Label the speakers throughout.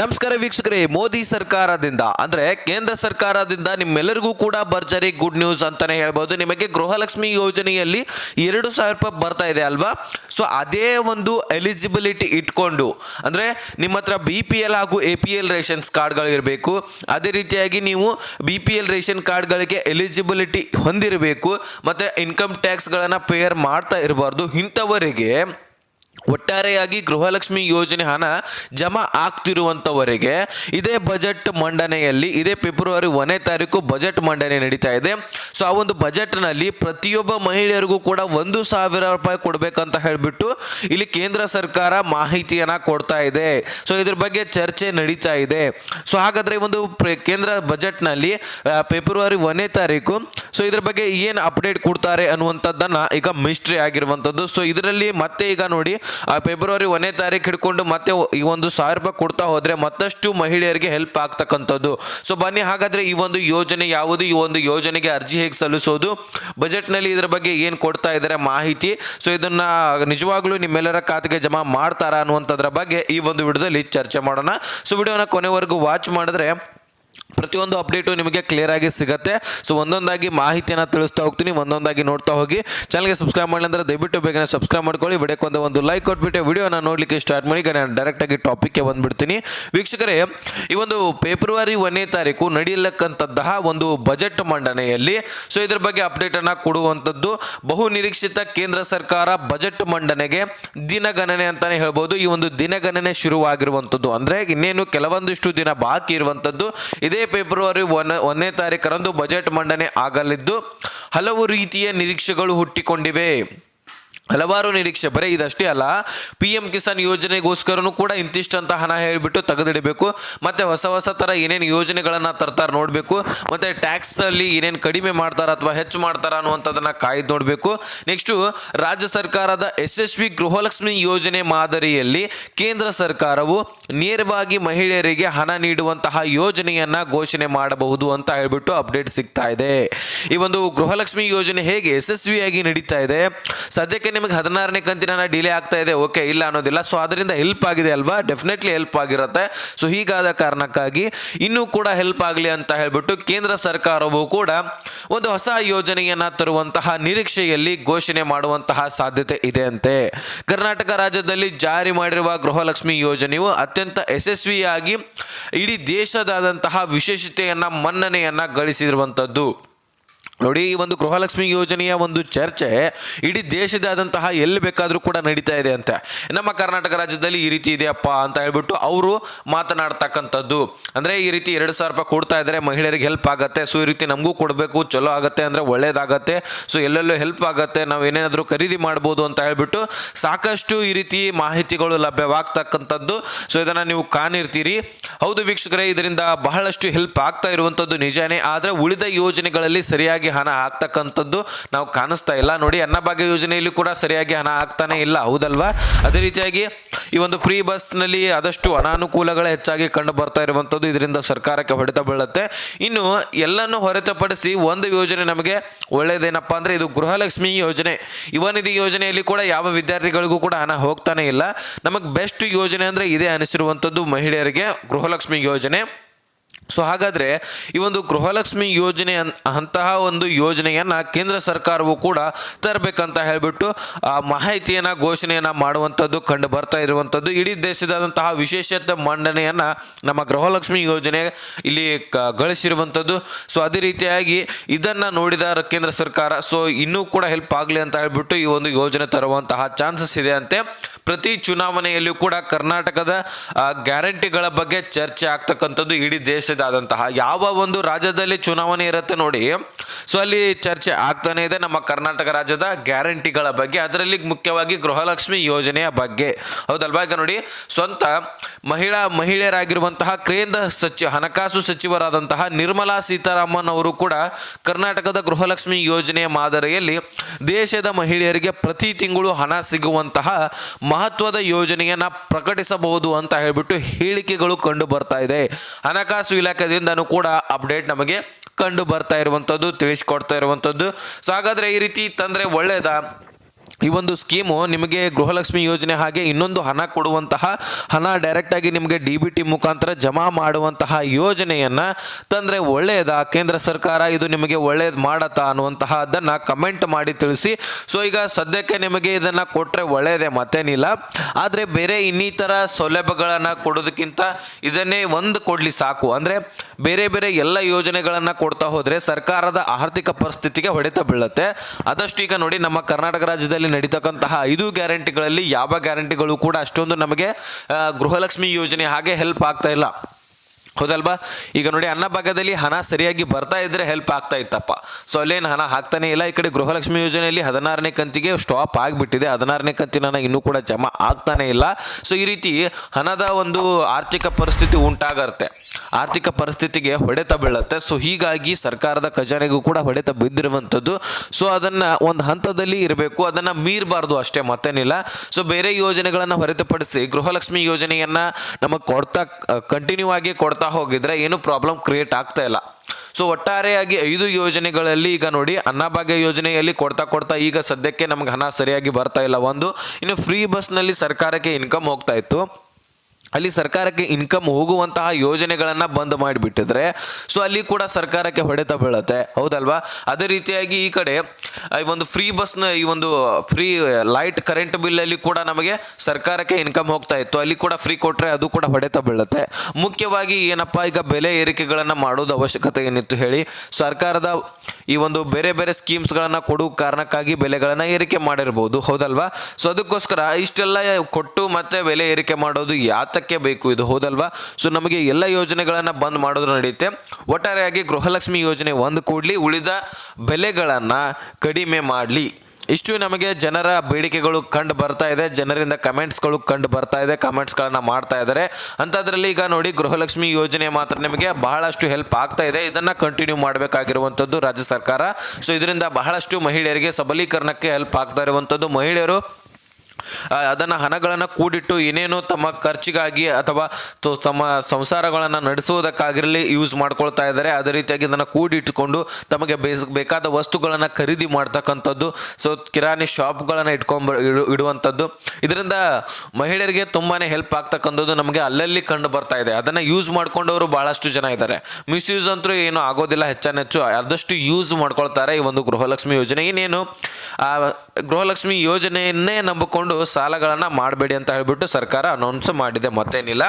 Speaker 1: ನಮಸ್ಕಾರ ವೀಕ್ಷಕರೇ, ಮೋದಿ ಸರ್ಕಾರದಿಂದ, ಅಂದ್ರೆ ಕೇಂದ್ರ ಸರ್ಕಾರದಿಂದ ನಿಮ್ಮೆಲ್ಲರಿಗೂ ಕೂಡ ಭರ್ಜರಿ ಗುಡ್ ನ್ಯೂಸ್ ಅಂತಾನೆ ಹೇಳ್ಬೋದು. ನಿಮಗೆ ಗೃಹಲಕ್ಷ್ಮಿ ಯೋಜನೆಯಲ್ಲಿ ಎರಡು ಸಾವಿರ ರೂಪಾಯಿ ಬರ್ತಾ ಇದೆ ಅಲ್ವಾ? ಸೊ ಅದೇ ಒಂದು ಎಲಿಜಿಬಿಲಿಟಿ ಇಟ್ಕೊಂಡು, ಅಂದ್ರೆ ನಿಮ್ಮ ಹತ್ರ ಬಿ ಪಿ ಎಲ್ ಹಾಗೂ ಎ ಪಿ ಎಲ್ ರೇಷನ್ಸ್ ಕಾರ್ಡ್ಗಳು ಇರಬೇಕು. ಅದೇ ರೀತಿಯಾಗಿ ನೀವು ಬಿ ಪಿ ಎಲ್ ರೇಷನ್ ಕಾರ್ಡ್ಗಳಿಗೆ ಎಲಿಜಿಬಿಲಿಟಿ ಹೊಂದಿರಬೇಕು. ಮತ್ತೆ ಇನ್ಕಮ್ ಟ್ಯಾಕ್ಸ್ಗಳನ್ನು ಪೇರ್ ಮಾಡ್ತಾ ಇರಬಾರ್ದು. ಇಂಥವರಿಗೆ ಒಟ್ಟಾರೆಯಾಗಿ ಗೃಹಲಕ್ಷ್ಮಿ ಯೋಜನೆ ಹಣ ಜಮಾ ಆಗ್ತಿರುವಂಥವರೆಗೆ ಇದೇ ಬಜೆಟ್ ಮಂಡನೆಯಲ್ಲಿ, ಇದೇ ಫೆಬ್ರವರಿ ಒಂದನೇ ತಾರೀಕು ಬಜೆಟ್ ಮಂಡನೆ ನಡೀತಾ ಇದೆ. ಸೊ ಆ ಒಂದು ಬಜೆಟ್ನಲ್ಲಿ ಪ್ರತಿಯೊಬ್ಬ ಮಹಿಳೆಯರಿಗೂ ಕೂಡ ಒಂದು ಸಾವಿರ ರೂಪಾಯಿ ಕೊಡಬೇಕಂತ ಹೇಳಿಬಿಟ್ಟು ಇಲ್ಲಿ ಕೇಂದ್ರ ಸರ್ಕಾರ ಮಾಹಿತಿಯನ್ನು ಕೊಡ್ತಾ ಇದೆ. ಸೊ ಇದ್ರ ಬಗ್ಗೆ ಚರ್ಚೆ ನಡೀತಾ ಇದೆ. ಸೊ ಹಾಗಾದರೆ ಒಂದು ಕೇಂದ್ರ ಬಜೆಟ್ನಲ್ಲಿ ಫೆಬ್ರವರಿ ಒಂದನೇ ತಾರೀಕು ಸೊ ಇದ್ರ ಬಗ್ಗೆ ಏನು ಅಪ್ಡೇಟ್ ಕೊಡ್ತಾರೆ ಅನ್ನುವಂಥದ್ದನ್ನು ಈಗ ಮಿಸ್ಟ್ರಿ ಆಗಿರುವಂಥದ್ದು. ಸೊ ಇದರಲ್ಲಿ ಮತ್ತೆ ಈಗ ನೋಡಿ ಆ ಫೆಬ್ರವರಿ ಒಂದನೇ ತಾರೀಕು ಹಿಡ್ಕೊಂಡು ಮತ್ತೆ ಈ ಒಂದು ಸಾವಿರ ರೂಪಾಯಿ ಕೊಡ್ತಾ ಹೋದ್ರೆ ಮತ್ತಷ್ಟು ಮಹಿಳೆಯರಿಗೆ ಹೆಲ್ಪ್ ಆಗ್ತಕ್ಕಂಥದ್ದು. ಸೊ ಬನ್ನಿ, ಹಾಗಾದ್ರೆ ಈ ಒಂದು ಯೋಜನೆ ಯಾವುದು? ಈ ಒಂದು ಯೋಜನೆಗೆ ಅರ್ಜಿ ಹೇಗೆ ಸಲ್ಲಿಸೋದು? ಬಜೆಟ್ನಲ್ಲಿ ಇದರ ಬಗ್ಗೆ ಏನು ಕೊಡ್ತಾ ಇದ್ದಾರೆ ಮಾಹಿತಿ. ಸೊ ಇದನ್ನ ನಿಜವಾಗ್ಲೂ ನಿಮ್ಮೆಲ್ಲರ ಖಾತೆಗೆ ಜಮಾ ಮಾಡ್ತಾರಾ ಅನ್ನುವಂಥದ್ರ ಬಗ್ಗೆ ಈ ಒಂದು ವಿಡಿಯೋದಲ್ಲಿ ಚರ್ಚೆ ಮಾಡೋಣ. ಸೊ ವಿಡಿಯೋನ ಕೊನೆವರೆಗೂ ವಾಚ್ ಮಾಡಿದ್ರೆ ಪ್ರತಿಯೊಂದು ಅಪ್ಡೇಟು ನಿಮಗೆ ಕ್ಲಿಯರ್ ಆಗಿ ಸಿಗುತ್ತೆ. ಸೊ ಒಂದೊಂದಾಗಿ ಮಾಹಿತಿಯನ್ನು ತಿಳಿಸ್ತಾ ಹೋಗ್ತೀನಿ, ಒಂದೊಂದಾಗಿ ನೋಡ್ತಾ ಹೋಗಿ. ಚಾನಲ್ಗೆ ಸಬ್ಸ್ಕ್ರೈಬ್ ಮಾಡಿ ಅಂದರೆ ದಯವಿಟ್ಟು ಬೇಗನೆ ಸಬ್ಸ್ಕ್ರೈಬ್ ಮಾಡ್ಕೊಳ್ಳಿ. ವಿಡಿಯೋಕ್ಕೆ ಒಂದು ಲೈಕ್ ಕೊಟ್ಬಿಟ್ಟು ವಿಡಿಯೋನ ನೋಡಲಿಕ್ಕೆ ಸ್ಟಾರ್ಟ್ ಮಾಡಿ ನಾನು ಡೈರೆಕ್ಟಾಗಿ ಟಾಪಿಕ್ಗೆ ಬಂದ್ಬಿಡ್ತೀನಿ. ವೀಕ್ಷಕರೇ, ಈ ಒಂದು ಫೆಬ್ರವರಿ ಒಂದನೇ ತಾರೀಕು ನಡೆಯಲಕ್ಕಂತಹ ಒಂದು ಬಜೆಟ್ ಮಂಡನೆಯಲ್ಲಿ ಸೊ ಇದ್ರ ಬಗ್ಗೆ ಅಪ್ಡೇಟನ್ನು ಕೊಡುವಂಥದ್ದು ಬಹು ನಿರೀಕ್ಷಿತ ಕೇಂದ್ರ ಸರ್ಕಾರ ಬಜೆಟ್ ಮಂಡನೆಗೆ ದಿನಗಣನೆ ಅಂತಲೇ ಹೇಳ್ಬೋದು. ಈ ಒಂದು ದಿನಗಣನೆ ಶುರುವಾಗಿರುವಂಥದ್ದು. ಅಂದರೆ ಇನ್ನೇನು ಕೆಲವೊಂದಿಷ್ಟು ದಿನ ಬಾಕಿ ಇರುವಂಥದ್ದು. ಇದೇ ಫೆಬ್ರವರಿ ಒನ್ ಒಂದನೇ ತಾರೀಕರಂದು ಬಜೆಟ್ ಮಂಡನೆ ಆಗಲಿದ್ದು ಹಲವು ರೀತಿಯ ನಿರೀಕ್ಷೆಗಳು ಹುಟ್ಟಿಕೊಂಡಿವೆ. ಹಲವಾರು ನಿರೀಕ್ಷೆ, ಬರೀ ಇದಷ್ಟೇ ಅಲ್ಲ ಪಿ ಎಂ ಕಿಸಾನ್ ಯೋಜನೆಗೋಸ್ಕರನೂ ಕೂಡ ಇಂತಿಷ್ಟಂತ ಹಣ ಹೇಳಿಬಿಟ್ಟು ತೆಗೆದಿಡಬೇಕು. ಮತ್ತೆ ಹೊಸ ಹೊಸ ಥರ ಏನೇನು ಯೋಜನೆಗಳನ್ನು ತರ್ತಾರೆ ನೋಡಬೇಕು. ಮತ್ತು ಟ್ಯಾಕ್ಸಲ್ಲಿ ಏನೇನು ಕಡಿಮೆ ಮಾಡ್ತಾರ ಅಥವಾ ಹೆಚ್ಚು ಮಾಡ್ತಾರ ಅನ್ನುವಂಥದ್ದನ್ನು ಕಾಯ್ದು ನೋಡಬೇಕು. ನೆಕ್ಸ್ಟು ರಾಜ್ಯ ಸರ್ಕಾರದ ಯಶಸ್ವಿ ಗೃಹಲಕ್ಷ್ಮಿ ಯೋಜನೆ ಮಾದರಿಯಲ್ಲಿ ಕೇಂದ್ರ ಸರ್ಕಾರವು ನೇರವಾಗಿ ಮಹಿಳೆಯರಿಗೆ ಹಣ ನೀಡುವಂತಹ ಯೋಜನೆಯನ್ನು ಘೋಷಣೆ ಮಾಡಬಹುದು ಅಂತ ಹೇಳಿಬಿಟ್ಟು ಅಪ್ಡೇಟ್ ಸಿಗ್ತಾ ಇದೆ. ಈ ಒಂದು ಗೃಹಲಕ್ಷ್ಮಿ ಯೋಜನೆ ಹೇಗೆ ಯಶಸ್ವಿಯಾಗಿ ನಡೀತಾ ಇದೆ? ಸದ್ಯಕ್ಕೆ ನಿಮಗೆ ಹದಿನಾರನೇ ಕಂತಿನ ಡಿಲೇ ಆಗ್ತಾ ಇದೆ ಓಕೆ ಇಲ್ಲ ಅನ್ನೋದಿಲ್ಲ. ಸೊ ಅದರಿಂದ ಹೆಲ್ಪ್ ಆಗಿದೆ ಅಲ್ವಾ? ಡೆಫಿನೆಟ್ಲಿ ಹೆಲ್ಪ್ ಆಗಿರುತ್ತೆ. ಸೊ ಹೀಗಾದ ಕಾರಣಕ್ಕಾಗಿ ಇನ್ನೂ ಕೂಡ ಹೆಲ್ಪ್ ಆಗಲಿ ಅಂತ ಹೇಳ್ಬಿಟ್ಟು ಕೇಂದ್ರ ಸರ್ಕಾರವು ಕೂಡ ಒಂದು ಹೊಸ ಯೋಜನೆಯನ್ನ ತರುವಂತಹ ನಿರೀಕ್ಷೆಯಲ್ಲಿ ಘೋಷಣೆ ಮಾಡುವಂತಹ ಸಾಧ್ಯತೆ ಇದೆ ಅಂತೆ. ಕರ್ನಾಟಕ ರಾಜ್ಯದಲ್ಲಿ ಜಾರಿ ಮಾಡಿರುವ ಗೃಹಲಕ್ಷ್ಮಿ ಯೋಜನೆಯು ಅತ್ಯಂತ ಯಶಸ್ವಿಯಾಗಿ ಇಡೀ ದೇಶದಾದಂತಹ ವಿಶೇಷತೆಯನ್ನು ಮನ್ನಣೆಯನ್ನ ಗಳಿಸಿರುವಂಥದ್ದು. ನೋಡಿ, ಈ ಒಂದು ಗೃಹಲಕ್ಷ್ಮಿ ಯೋಜನೆಯ ಒಂದು ಚರ್ಚೆ ಇಡೀ ದೇಶದಾದಂತಹ ಎಲ್ಲಿ ಬೇಕಾದರೂ ಕೂಡ ನಡೀತಾ ಇದೆ ಅಂತೆ. ನಮ್ಮ ಕರ್ನಾಟಕ ರಾಜ್ಯದಲ್ಲಿ ಈ ರೀತಿ ಇದೆಯಪ್ಪ ಅಂತ ಹೇಳ್ಬಿಟ್ಟು ಅವರು ಮಾತನಾಡ್ತಕ್ಕಂಥದ್ದು. ಅಂದರೆ ಈ ರೀತಿ ಎರಡು ಸಾವಿರ ರೂಪಾಯಿ ಕೊಡ್ತಾ ಇದ್ದಾರೆ ಮಹಿಳೆಯರಿಗೆ ಹೆಲ್ಪ್ ಆಗುತ್ತೆ. ಸೊ ಈ ರೀತಿ ನಮಗೂ ಕೊಡಬೇಕು, ಚಲೋ ಆಗುತ್ತೆ ಅಂದರೆ ಒಳ್ಳೆಯದಾಗತ್ತೆ ಸೊ ಎಲ್ಲೆಲ್ಲೋ ಹೆಲ್ಪ್ ಆಗುತ್ತೆ, ನಾವು ಏನೇನಾದರೂ ಖರೀದಿ ಮಾಡ್ಬೋದು ಅಂತ ಹೇಳ್ಬಿಟ್ಟು ಸಾಕಷ್ಟು ಈ ರೀತಿ ಮಾಹಿತಿಗಳು ಲಭ್ಯವಾಗ್ತಕ್ಕಂಥದ್ದು. ಸೊ ಇದನ್ನು ನೀವು ಕಾಣಿರ್ತೀರಿ ಹೌದು ವೀಕ್ಷಕರೇ, ಇದರಿಂದ ಬಹಳಷ್ಟು ಹೆಲ್ಪ್ ಆಗ್ತಾ ಇರುವಂಥದ್ದು ನಿಜಾನೇ. ಆದರೆ ಉಳಿದ ಯೋಜನೆಗಳಲ್ಲಿ ಸರಿಯಾಗಿ ಹಣ ಹಾಕ್ತಕ್ಕಂಥದ್ದು ನಾವು ಕಾಣಿಸ್ತಾ ಇಲ್ಲ. ನೋಡಿ ಅನ್ನಭಾಗ್ಯ ಯೋಜನೆಯಲ್ಲಿ ಕೂಡ ಸರಿಯಾಗಿ ಹಣ ಆಗ್ತಾನೆ ಇಲ್ಲ, ಹೌದಲ್ವಾ? ಅದೇ ರೀತಿಯಾಗಿ ಈ ಒಂದು ಫ್ರೀ ಬಸ್ನಲ್ಲಿ ಆದಷ್ಟು ಅನಾನುಕೂಲಗಳ ಹೆಚ್ಚಾಗಿ ಕಂಡು ಬರ್ತಾ ಇರುವಂಥದ್ದು ಇದರಿಂದ ಸರ್ಕಾರಕ್ಕೆ ಹೊಡೆತ ಬೀಳುತ್ತೆ. ಇನ್ನು ಎಲ್ಲನೂ ಹೊರತುಪಡಿಸಿ ಒಂದು ಯೋಜನೆ ನಮಗೆ ಒಳ್ಳೆಯದೇನಪ್ಪ ಅಂದರೆ ಇದು ಗೃಹಲಕ್ಷ್ಮಿ ಯೋಜನೆ. ಯುವನಿಧಿ ಯೋಜನೆಯಲ್ಲಿ ಕೂಡ ಯಾವ ವಿದ್ಯಾರ್ಥಿಗಳಿಗೂ ಕೂಡ ಹಣ ಹೋಗ್ತಾನೆ ಇಲ್ಲ. ನಮಗೆ ಬೆಸ್ಟ್ ಯೋಜನೆ ಅಂದರೆ ಇದೇ ಅನಿಸಿರುವಂಥದ್ದು ಮಹಿಳೆಯರಿಗೆ ಗೃಹಲಕ್ಷ್ಮಿ ಯೋಜನೆ. ಸೊ ಹಾಗಾದರೆ ಈ ಒಂದು ಗೃಹಲಕ್ಷ್ಮಿ ಯೋಜನೆ ಅಂತಹ ಒಂದು ಯೋಜನೆಯನ್ನು ಕೇಂದ್ರ ಸರ್ಕಾರವು ಕೂಡ ತರಬೇಕಂತ ಹೇಳಿಬಿಟ್ಟು ಆ ಮಾಹಿತಿಯನ್ನು ಘೋಷಣೆಯನ್ನು ಮಾಡುವಂಥದ್ದು ಕಂಡು ಬರ್ತಾ ಇರುವಂಥದ್ದು. ಇಡೀ ದೇಶದಾದಂತಹ ವಿಶೇಷತೆ ಮಂಡನೆಯನ್ನು ನಮ್ಮ ಗೃಹಲಕ್ಷ್ಮಿ ಯೋಜನೆ ಇಲ್ಲಿ ಕ, ಗಳಿಸಿರುವಂಥದ್ದು. ಸೊ ಅದೇ ರೀತಿಯಾಗಿ ಇದನ್ನು ನೋಡಿದ ಕೇಂದ್ರ ಸರ್ಕಾರ. ಸೊ ಇನ್ನೂ ಕೂಡ ಹೆಲ್ಪ್ ಆಗಲಿ ಅಂತ ಹೇಳಿಬಿಟ್ಟು ಈ ಒಂದು ಯೋಜನೆ ತರುವಂತಹ ಚಾನ್ಸಸ್ ಇದೆ ಅಂತೆ. ಪ್ರತಿ ಚುನಾವಣೆಯಲ್ಲೂ ಕೂಡ ಕರ್ನಾಟಕದ ಗ್ಯಾರಂಟಿಗಳ ಬಗ್ಗೆ ಚರ್ಚೆ ಆಗ್ತಕ್ಕಂಥದ್ದು ಇಡೀ ದೇಶದಾದಂತಹ. ಯಾವ ಒಂದು ರಾಜ್ಯದಲ್ಲಿ ಚುನಾವಣೆ ಇರುತ್ತೆ ನೋಡಿ, ಸೊ ಅಲ್ಲಿ ಚರ್ಚೆ ಆಗ್ತಾನೆ ಇದೆ ನಮ್ಮ ಕರ್ನಾಟಕ ರಾಜ್ಯದ ಗ್ಯಾರಂಟಿಗಳ ಬಗ್ಗೆ. ಅದರಲ್ಲಿ ಮುಖ್ಯವಾಗಿ ಗೃಹಲಕ್ಷ್ಮಿ ಯೋಜನೆಯ ಬಗ್ಗೆ. ಹೌದಲ್ವಾ? ಈಗ ನೋಡಿ, ಸ್ವಂತ ಮಹಿಳಾ ಮಹಿಳೆಯರಾಗಿರುವಂತಹ ಕೇಂದ್ರ ಸಚಿವ ಹಣಕಾಸು ಸಚಿವರಾದಂತಹ ನಿರ್ಮಲಾ ಸೀತಾರಾಮನ್ ಅವರು ಕೂಡ ಕರ್ನಾಟಕದ ಗೃಹಲಕ್ಷ್ಮಿ ಯೋಜನೆಯ ಮಾದರಿಯಲ್ಲಿ ದೇಶದ ಮಹಿಳೆಯರಿಗೆ ಪ್ರತಿ ತಿಂಗಳು ಹಣ ಸಿಗುವಂತಹ ಮಹತ್ವದ ಯೋಜನೆಯನ್ನು ಪ್ರಕಟಿಸಬಹುದು ಅಂತ ಹೇಳಿಬಿಟ್ಟು ಹೇಳಿಕೆಗಳು ಕಂಡು ಬರ್ತಾ ಇದೆ. ಹಣಕಾಸು ಇಲಾಖೆಯಿಂದನೂ ಕೂಡ ಅಪ್ಡೇಟ್ ನಮಗೆ ಕಂಡು ಬರ್ತಾ ಇರುವಂಥದ್ದು ತಿಳಿಸ್ಕೊಡ್ತಾ ಇರುವಂಥದ್ದು ಸೊ ಹಾಗಾದರೆ ಈ ರೀತಿ ತಂದರೆ ಒಳ್ಳೇದಾ? ಈ ಒಂದು ಸ್ಕೀಮು ನಿಮಗೆ ಗೃಹಲಕ್ಷ್ಮಿ ಯೋಜನೆ ಹಾಗೆ ಇನ್ನೊಂದು ಹಣ ಕೊಡುವಂತಹ, ಹಣ ಡೈರೆಕ್ಟಾಗಿ ನಿಮಗೆ ಡಿ ಬಿ ಟಿ ಮುಖಾಂತರ ಜಮಾ ಮಾಡುವಂತಹ ಯೋಜನೆಯನ್ನು ತಂದರೆ ಒಳ್ಳೆಯದಾ ಕೇಂದ್ರ ಸರ್ಕಾರ ಇದು ನಿಮಗೆ ಒಳ್ಳೇದು ಮಾಡತ್ತಾ ಅನ್ನುವಂತಹದ್ದನ್ನು ಕಮೆಂಟ್ ಮಾಡಿ ತಿಳಿಸಿ. ಸೊ ಈಗ ಸದ್ಯಕ್ಕೆ ನಿಮಗೆ ಇದನ್ನು ಕೊಟ್ಟರೆ ಒಳ್ಳೆಯದೇ ಮತ್ತೇನಿಲ್ಲ. ಆದರೆ ಬೇರೆ ಇನ್ನಿತರ ಸೌಲಭ್ಯಗಳನ್ನು ಕೊಡೋದಕ್ಕಿಂತ ಇದನ್ನೇ ಒಂದು ಕೊಡಲಿ ಸಾಕು. ಅಂದರೆ ಬೇರೆ ಬೇರೆ ಎಲ್ಲ ಯೋಜನೆಗಳನ್ನು ಕೊಡ್ತಾ ಹೋದರೆ ಸರ್ಕಾರದ ಆರ್ಥಿಕ ಪರಿಸ್ಥಿತಿಗೆ ಹೊಡೆತ ಬೀಳುತ್ತೆ. ಆದಷ್ಟು ಈಗ ನೋಡಿ ನಮ್ಮ ಕರ್ನಾಟಕ ರಾಜ್ಯದಲ್ಲಿ ನಡೀತಕ್ಕಂತಹ ಐದು ಗ್ಯಾರಂಟಿಗಳಲ್ಲಿ ಯಾವ ಗ್ಯಾರಂಟಿಗಳು ಕೂಡ ಅಷ್ಟೊಂದು ನಮಗೆ ಗೃಹಲಕ್ಷ್ಮಿ ಯೋಜನೆ ಹಾಗೆ ಹೆಲ್ಪ್ ಆಗ್ತಾ ಇಲ್ಲ. ಹೌದಲ್ವಾ? ಈಗ ನೋಡಿ, ಅನ್ನ ಭಾಗದಲ್ಲಿ ಹಣ ಸರಿಯಾಗಿ ಬರ್ತಾ ಇದ್ರೆ ಹೆಲ್ಪ್ ಆಗ್ತಾ ಇತ್ತಪ್ಪ. ಸೊ ಅಲ್ಲೇನು ಹಣ ಹಾಕ್ತಾನೆ ಇಲ್ಲ, ಈ ಕಡೆ ಗೃಹಲಕ್ಷ್ಮಿ ಯೋಜನೆಯಲ್ಲಿ ಹದಿನಾರನೇ ಕಂತಿಗೆ ಸ್ಟಾಪ್ ಆಗಿಬಿಟ್ಟಿದೆ. ಹದಿನಾರನೇ ಕಂತಿನ ಇನ್ನೂ ಕೂಡ ಜಮಾ ಆಗ್ತಾನೆ ಇಲ್ಲ. ಸೊ ಈ ರೀತಿ ಹಣದ ಒಂದು ಆರ್ಥಿಕ ಪರಿಸ್ಥಿತಿ ಉಂಟಾಗತ್ತೆ. ಆರ್ಥಿಕ ಪರಿಸ್ಥಿತಿಗೆ ಹೊಡೆತ ಬೀಳುತ್ತೆ. ಸೊ ಹೀಗಾಗಿ ಸರ್ಕಾರದ ಖಜಾನೆಗೂ ಕೂಡ ಹೊಡೆತ ಬಿದ್ದಿರುವಂಥದ್ದು. ಸೊ ಅದನ್ನು ಒಂದು ಹಂತದಲ್ಲಿ ಇರಬೇಕು. ಅದನ್ನು ಮೀರಬಾರ್ದು ಅಷ್ಟೇ, ಮತ್ತೇನಿಲ್ಲ. ಸೊ ಬೇರೆ ಯೋಜನೆಗಳನ್ನು ಹೊರತುಪಡಿಸಿ ಗೃಹಲಕ್ಷ್ಮಿ ಯೋಜನೆಯನ್ನು ನಮಗೆ ಕೊಡ್ತಾ ಕಂಟಿನ್ಯೂ ಆಗಿ ಕೊಡ್ತಾ ಹೋಗಿದ್ರೆ ಏನು ಪ್ರಾಬ್ಲಮ್ ಕ್ರಿಯೇಟ್ ಆಗ್ತಾ ಇಲ್ಲ. ಸೊ ಒಟ್ಟಾರೆಯಾಗಿ ಐದು ಯೋಜನೆಗಳಲ್ಲಿ ಈಗ ನೋಡಿ ಅನ್ನಭಾಗ್ಯ ಯೋಜನೆಯಲ್ಲಿ ಕೊಡ್ತಾ ಕೊಡ್ತಾ ಈಗ ಸದ್ಯಕ್ಕೆ ನಮ್ಗೆ ಹಣ ಸರಿಯಾಗಿ ಬರ್ತಾ ಇಲ್ಲ. ಒಂದು, ಇನ್ನು ಫ್ರೀ ಬಸ್ನಲ್ಲಿ ಸರ್ಕಾರಕ್ಕೆ ಇನ್ಕಮ್ ಹೋಗ್ತಾ ಇತ್ತು. ಅಲ್ಲಿ ಸರ್ಕಾರಕ್ಕೆ ಇನ್ಕಮ್ ಹೋಗುವಂತಹ ಯೋಜನೆಗಳನ್ನು ಬಂದ್ ಮಾಡಿಬಿಟ್ಟಿದ್ರೆ ಸೊ ಅಲ್ಲಿ ಕೂಡ ಸರ್ಕಾರಕ್ಕೆ ಹೊಡೆತ ಬೀಳುತ್ತೆ. ಹೌದಲ್ವಾ? ಅದೇ ರೀತಿಯಾಗಿ ಈ ಕಡೆ ಈ ಒಂದು ಫ್ರೀ ಬಸ್ನ ಈ ಒಂದು ಫ್ರೀ ಲೈಟ್ ಕರೆಂಟ್ ಬಿಲ್ ಅಲ್ಲಿ ಕೂಡ ನಮಗೆ ಸರ್ಕಾರಕ್ಕೆ ಇನ್ಕಮ್ ಹೋಗ್ತಾ ಇತ್ತು. ಅಲ್ಲಿ ಕೂಡ ಫ್ರೀ ಕೊಟ್ಟರೆ ಅದು ಕೂಡ ಹೊಡೆತ ಬೀಳುತ್ತೆ. ಮುಖ್ಯವಾಗಿ ಏನಪ್ಪ, ಈಗ ಬೆಲೆ ಏರಿಕೆಗಳನ್ನು ಮಾಡೋದು ಅವಶ್ಯಕತೆ ಏನಿತ್ತು ಹೇಳಿ, ಸರ್ಕಾರದ ಈ ಒಂದು ಬೇರೆ ಬೇರೆ ಸ್ಕೀಮ್ಸ್ಗಳನ್ನು ಕೊಡುವ ಕಾರಣಕ್ಕಾಗಿ ಬೆಲೆಗಳನ್ನು ಏರಿಕೆ ಮಾಡಿರ್ಬೋದು. ಹೌದಲ್ವಾ? ಸೊ ಅದಕ್ಕೋಸ್ಕರ ಇಷ್ಟೆಲ್ಲ ಕೊಟ್ಟು ಮತ್ತೆ ಬೆಲೆ ಏರಿಕೆ ಮಾಡೋದು ಯಾತಕ್ಕೆ ಬೇಕು, ಇದು ಹೌದಲ್ವಾ? ಸೊ ನಮಗೆ ಎಲ್ಲ ಯೋಜನೆಗಳನ್ನು ಬಂದ್ ಮಾಡೋದು ನಡೆಯುತ್ತೆ ಒಟ್ಟಾರೆಯಾಗಿ ಗೃಹಲಕ್ಷ್ಮಿ ಯೋಜನೆ ಒಂದು ಕೂಡಲಿ ಉಳಿದ ಬೆಲೆಗಳನ್ನು ಕಡಿಮೆ ಮಾಡಲಿ. ಇಷ್ಟು ನಮಗೆ ಜನರ ಬೇಡಿಕೆಗಳು ಕಂಡು ಬರ್ತಾ ಇದೆ, ಜನರಿಂದ ಕಮೆಂಟ್ಸ್ಗಳು ಕಂಡು ಬರ್ತಾ ಇದೆ, ಕಮೆಂಟ್ಸ್ಗಳನ್ನ ಮಾಡ್ತಾ ಇದ್ದಾರೆ. ಅಂಥದ್ರಲ್ಲಿ ಈಗ ನೋಡಿ, ಗೃಹಲಕ್ಷ್ಮಿ ಯೋಜನೆ ಮಾತ್ರ ನಿಮಗೆ ಬಹಳಷ್ಟು ಹೆಲ್ಪ್ ಆಗ್ತಾ ಇದೆ. ಇದನ್ನು ಕಂಟಿನ್ಯೂ ಮಾಡಬೇಕಾಗಿರುವಂಥದ್ದು ರಾಜ್ಯ ಸರ್ಕಾರ. ಸೊ ಇದರಿಂದ ಬಹಳಷ್ಟು ಮಹಿಳೆಯರಿಗೆ ಸಬಲೀಕರಣಕ್ಕೆ ಹೆಲ್ಪ್ ಆಗ್ತಾ ಇರುವಂಥದ್ದು ಮಹಿಳೆಯರು. ಅದನ್ನ ಹಣಗಳನ್ನು ಕೂಡಿಟ್ಟು ಏನೇನು ತಮ್ಮ ಖರ್ಚಿಗಾಗಿ ಅಥವಾ ತಮ್ಮ ಸಂಸಾರಗಳನ್ನು ನಡೆಸುವುದಕ್ಕಾಗಿರಲಿ ಯೂಸ್ ಮಾಡ್ಕೊಳ್ತಾ ಇದ್ದಾರೆ. ಅದೇ ರೀತಿಯಾಗಿ ಇದನ್ನು ಕೂಡಿಟ್ಟುಕೊಂಡು ತಮಗೆ ಬೇಸ್, ಬೇಕಾದ ವಸ್ತುಗಳನ್ನು ಖರೀದಿ ಮಾಡ್ತಕ್ಕಂಥದ್ದು. ಸೊ ಕಿರಾಣಿ ಶಾಪ್ಗಳನ್ನು ಇಟ್ಕೊಂಬ, ಇಡು, ಇಡುವಂಥದ್ದು. ಇದರಿಂದ ಮಹಿಳೆಯರಿಗೆ ತುಂಬಾ ಹೆಲ್ಪ್ ಆಗ್ತಕ್ಕಂಥದ್ದು ನಮಗೆ ಅಲ್ಲಲ್ಲಿ ಕಂಡು ಬರ್ತಾ ಇದೆ. ಅದನ್ನು ಯೂಸ್ ಮಾಡ್ಕೊಂಡವರು ಭಾಳಷ್ಟು ಜನ ಇದ್ದಾರೆ. ಮಿಸ್ಯೂಸ್ ಅಂತೂ ಏನು ಆಗೋದಿಲ್ಲ, ಹೆಚ್ಚಾನೆಚ್ಚು. ಆದಷ್ಟು ಯೂಸ್ ಮಾಡ್ಕೊಳ್ತಾರೆ ಈ ಒಂದು ಗೃಹಲಕ್ಷ್ಮಿ ಯೋಜನೆ. ಇನ್ನೇನು, ಆ, ಗೃಹಲಕ್ಷ್ಮಿ ಯೋಜನೆಯನ್ನೇ ನಂಬಿಕೊಂಡು ಸಾಲಗಳನ್ನು ಮಾಡಬೇಡಿ ಅಂತ ಹೇಳಿಬಿಟ್ಟು ಸರ್ಕಾರ ಅನೌನ್ಸ್ ಮಾಡಿದೆ ಮತ್ತೇನಿಲ್ಲ.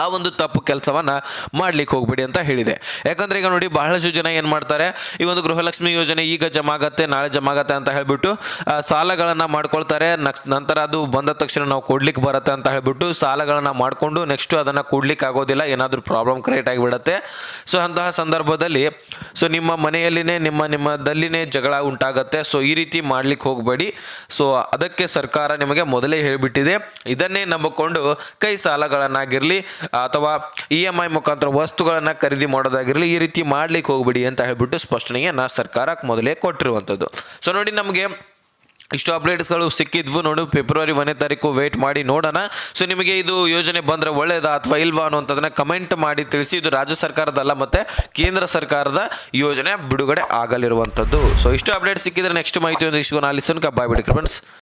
Speaker 1: ಆ ಒಂದು ತಪ್ಪು ಕೆಲಸವನ್ನು ಮಾಡ್ಲಿಕ್ಕೆ ಹೋಗಬೇಡಿ ಅಂತ ಹೇಳಿದೆ. ಯಾಕಂದ್ರೆ ಈಗ ನೋಡಿ ಬಹಳಷ್ಟು ಜನ ಏನು ಮಾಡ್ತಾರೆ, ಈ ಒಂದು ಗೃಹಲಕ್ಷ್ಮಿ ಯೋಜನೆ ಈಗ ಜಮಾ ಆಗತ್ತೆ ನಾಳೆ ಜಮಾ ಆಗತ್ತೆ ಅಂತ ಹೇಳ್ಬಿಟ್ಟು ಸಾಲಗಳನ್ನು ಮಾಡ್ಕೊಳ್ತಾರೆ. ನಂತರ ಅದು ಬಂದ ತಕ್ಷಣ ನಾವು ಕೊಡ್ಲಿಕ್ಕೆ ಬರುತ್ತೆ ಅಂತ ಹೇಳ್ಬಿಟ್ಟು ಸಾಲಗಳನ್ನು ಮಾಡಿಕೊಂಡು ನೆಕ್ಸ್ಟ್ ಅದನ್ನು ಕೊಡ್ಲಿಕ್ಕೆ ಆಗೋದಿಲ್ಲ, ಏನಾದರೂ ಪ್ರಾಬ್ಲಮ್ ಕ್ರಿಯೇಟ್ ಆಗಿಬಿಡುತ್ತೆ. ಸೊ ಅಂತಹ ಸಂದರ್ಭದಲ್ಲಿ ಸೊ ನಿಮ್ಮ ಮನೆಯಲ್ಲಿನೇ, ನಿಮ್ಮ, ನಿಮ್ಮದಲ್ಲಿನೇ ಜಗಳ ಉಂಟಾಗತ್ತೆ. ಸೊ ಈ ರೀತಿ ಮಾಡ್ಲಿಕ್ಕೆ ಹೋಗಬೇಡಿ. ಸೊ ಅದಕ್ಕೆ ಸರ್ಕಾರ ನಿಮಗೆ ಮೊದಲೇ ಹೇಳಿಬಿಟ್ಟಿದೆ. ಇದನ್ನೇ ನಂಬಿಕೊಂಡು ಕೈ ಸಾಲಗಳನ್ನಾಗಿರಲಿ ಅಥವಾ ಇ ಎಂ ಐ ಮುಖಾಂತರ ವಸ್ತುಗಳನ್ನು ಖರೀದಿ ಮಾಡೋದಾಗಿರಲಿ ಈ ರೀತಿ ಮಾಡ್ಲಿಕ್ಕೆ ಹೋಗ್ಬಿಡಿ ಅಂತ ಹೇಳ್ಬಿಟ್ಟು ಸ್ಪಷ್ಟನೆಯನ್ನು ಸರ್ಕಾರಕ್ಕೆ ಮೊದಲೇ ಕೊಟ್ಟಿರುವಂಥದ್ದು. ಸೊ ನೋಡಿ ನಮಗೆ ಇಷ್ಟು ಅಪ್ಡೇಟ್ಸ್ಗಳು ಸಿಕ್ಕಿದ್ವು ನೋಡು ಫೆಬ್ರವರಿ ಒಂದನೇ ತಾರೀಕು ವೇಟ್ ಮಾಡಿ ನೋಡೋಣ. ಸೊ ನಿಮಗೆ ಇದು ಯೋಜನೆ ಬಂದರೆ ಒಳ್ಳೆಯದಾ ಅಥವಾ ಇಲ್ವಾ ಅನ್ನುವಂಥದ್ದನ್ನ ಕಮೆಂಟ್ ಮಾಡಿ ತಿಳಿಸಿ. ಇದು ರಾಜ್ಯ ಸರ್ಕಾರದಲ್ಲ ಮತ್ತು ಕೇಂದ್ರ ಸರ್ಕಾರದ ಯೋಜನೆ ಬಿಡುಗಡೆ ಆಗಲಿರುವಂಥದ್ದು. ಸೊ ಇಷ್ಟು ಅಪ್ಡೇಟ್ ಸಿಕ್ಕಿದ್ರೆ ನೆಕ್ಸ್ಟ್ ಮಾಹಿತಿ ಒಂದು ಇಷ್ಟು ನಾನು ಲಿಸನ್ ಬಾಯ್ ಬಿಡಿ ಫ್ರೆಂಡ್ಸ್